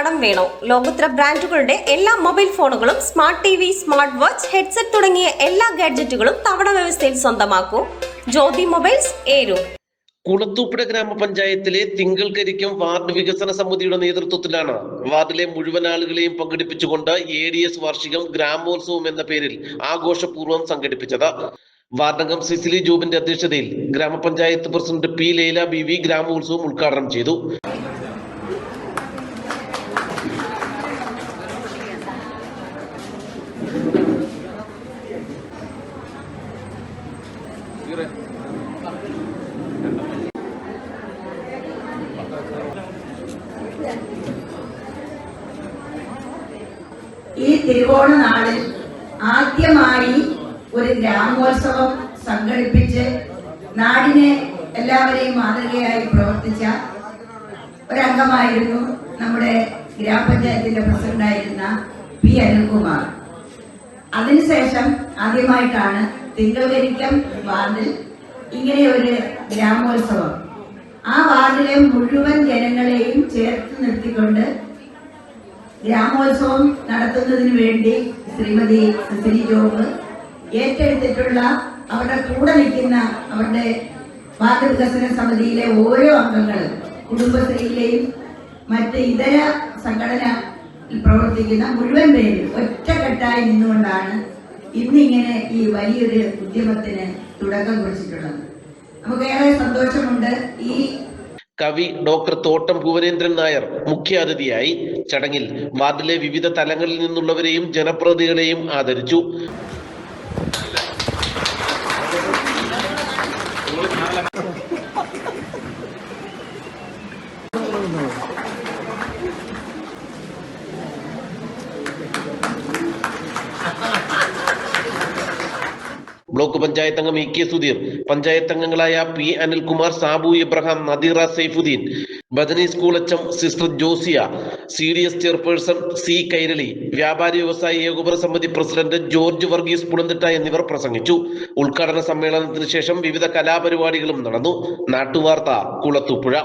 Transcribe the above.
കടം വേണോ? ലോകോത്തര ബ്രാൻഡുകളുടെ എല്ലാ മൊബൈൽ ഫോണുകളും smart TV smart watch headset തുടങ്ങിയ എല്ലാ ഗാഡ്ജറ്റുകളും തവണ വ്യവസ്ഥയിൽ സ്വന്തമാക്കൂ. ജ്യോതി മൊബൈൽസ് ഏരു കുളത്തൂപ്പുഴ ഗ്രാമപഞ്ചായത്തിലെ തിങ്കൾക്കരിക്കും വാർഡ് വികസന സമിതിയുടെ നേതൃത്വത്തിലാണ് വാർഡിലെ മുഴുവൻ ആളുകളെയും പങ്കെടുപ്പിച്ചുകൊണ്ട് എ ഡി എസ് വാർഷികം ഗ്രാമോത്സവം എന്ന പേരിൽ ആഘോഷപൂർവം സംഘടിപ്പിച്ചത്. വാർഡംഗം സിസിലി ജോബിന്റെ അധ്യക്ഷതയിൽ ഗ്രാമപഞ്ചായത്ത് president P Laila B V ഗ്രാമോത്സവം ഉദ്ഘാടനം ചെയ്തു. ഈ തിരുവോണ നാളിൽ ആദ്യമായി ഒരു ഗ്രാമോത്സവം സംഘടിപ്പിച്ച് നാടിനെ എല്ലാവരെയും മാതൃകയായി പ്രവർത്തിച്ച ഒരംഗമായിരുന്നു നമ്മുടെ ഗ്രാമപഞ്ചായത്തിന്റെ പ്രസിഡന്റായിരുന്ന പി അനിൽകുമാർ. അതിനുശേഷം ആദ്യമായിട്ടാണ് തിങ്കകരിക്കം വാർഡിൽ ഇങ്ങനെ ഒരു ഗ്രാമോത്സവം. ആ വാർഡിലെ മുഴുവൻ ജനങ്ങളെയും ചേർത്ത് നിർത്തിക്കൊണ്ട് ഗ്രാമോത്സവം നടത്തുന്നതിന് വേണ്ടി ശ്രീമതി സുസിനി ജോബ് ഏറ്റെടുത്തിട്ടുള്ള അവരുടെ കൂടെ നിൽക്കുന്ന അവരുടെ വാർഡ് വികസന സമിതിയിലെ ഓരോ അംഗങ്ങളും കുടുംബശ്രീയിലെയും മറ്റ് ഇതര സംഘടന പ്രവർത്തിക്കുന്ന മുഴുവൻ പേരും ഒറ്റക്കെട്ടായി നിന്നുകൊണ്ടാണ് ഇന്നിങ്ങനെ ഈ വലിയൊരു ഉദ്യമത്തിന് തുടക്കം കുറിച്ചിട്ടുള്ളത്. നമുക്ക് ഏറെ സന്തോഷമുണ്ട് ഈ കവി ഡോക്ടർ തോട്ടം ഭുവനേന്ദ്രൻ നായർ മുഖ്യാതിഥിയായി ചടങ്ങിൽ വാർഡിലെ വിവിധ തലങ്ങളിൽ നിന്നുള്ളവരെയും ജനപ്രതിനിധികളെയും ആദരിച്ചു. ബ്ലോക്ക് പഞ്ചായത്ത് അംഗം ഇ കെ സുധീർ പഞ്ചായത്ത് അംഗങ്ങളായ P Anilkumar Sabu Ibrahim Nadeera Saifuddin Bethany school H sister Josia C D S chairperson C Kairali വ്യാപാരി വ്യവസായി ഏകോപന സമിതി പ്രസിഡന്റ് ജോർജ് വർഗീസ് പുളന്തിട്ട എന്നിവർ പ്രസംഗിച്ചു. ഉദ്ഘാടന സമ്മേളനത്തിന് ശേഷം വിവിധ കലാപരിപാടികളും നടന്നു. നാട്ടുവാർത്ത കുളത്തൂപ്പുഴ.